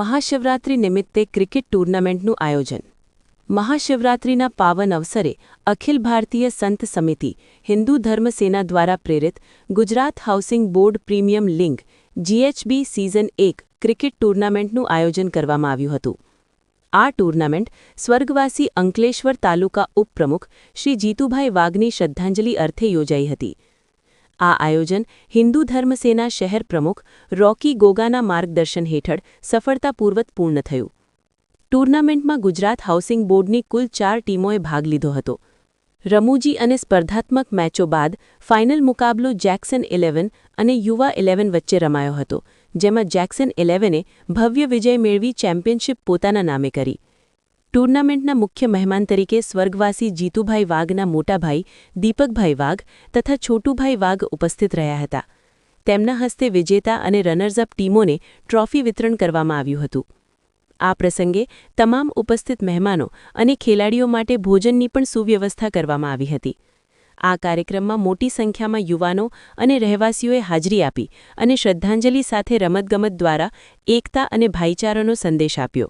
મહાશિવરાત્રિ નિમિત્તે ક્રિકેટ ટૂર્નામેન્ટનું આયોજન. મહાશિવરાત્રિના પાવન અવસરે અખિલ ભારતીય સંત સમિતિ, હિન્દુ ધર્મ સેના દ્વારા પ્રેરિત Gujarat housing board premium link GHB season એક ક્રિકેટ ટૂર્નામેન્ટનું આયોજન કરવામાં આવ્યું હતું. આ ટૂર્નામેન્ટ સ્વર્ગવાસી અંકલેશ્વર તાલુકા ઉપપ્રમુખ શ્રી જીતુભાઈ વાઘની શ્રદ્ધાંજલિ અર્થે યોજાઈ હતી. આ આયોજન હિન્દુ ધર્મસેના શહેર પ્રમુખ રોકી ગોગાના માર્ગદર્શન હેઠળ સફળતાપૂર્વક પૂર્ણ થયું. ટૂર્નામેન્ટમાં ગુજરાત હાઉસિંગ બોર્ડની કુલ ચાર ટીમોએ ભાગ લીધો હતો. રમૂજી અને સ્પર્ધાત્મક મેચો બાદ ફાઇનલ મુકાબલો જેક્સન ઇલેવન અને યુવા ઇલેવન વચ્ચે રમાયો હતો, જેમાં જેક્સન ઇલેવને ભવ્ય વિજય મેળવી ચેમ્પિયનશિપ પોતાના નામે કરી. ટૂર્નામેન્ટના મુખ્ય મહેમાન તરીકે સ્વર્ગવાસી જીતુભાઈ વાઘના મોટાભાઈ દીપકભાઈ વાઘ તથા છોટુભાઈ વાઘ ઉપસ્થિત રહ્યા હતા. તેમના હસ્તે વિજેતા અને રનર્સઅપ ટીમોને ટ્રોફી વિતરણ કરવામાં આવ્યું હતું. આ પ્રસંગે તમામ ઉપસ્થિત મહેમાનો અને ખેલાડીઓ માટે ભોજનની પણ સુવ્યવસ્થા કરવામાં આવી હતી. આ કાર્યક્રમમાં મોટી સંખ્યામાં યુવાનો અને રહેવાસીઓએ હાજરી આપી અને શ્રદ્ધાંજલિ સાથે રમતગમત દ્વારા એકતા અને ભાઈચારાનો સંદેશ આપ્યો.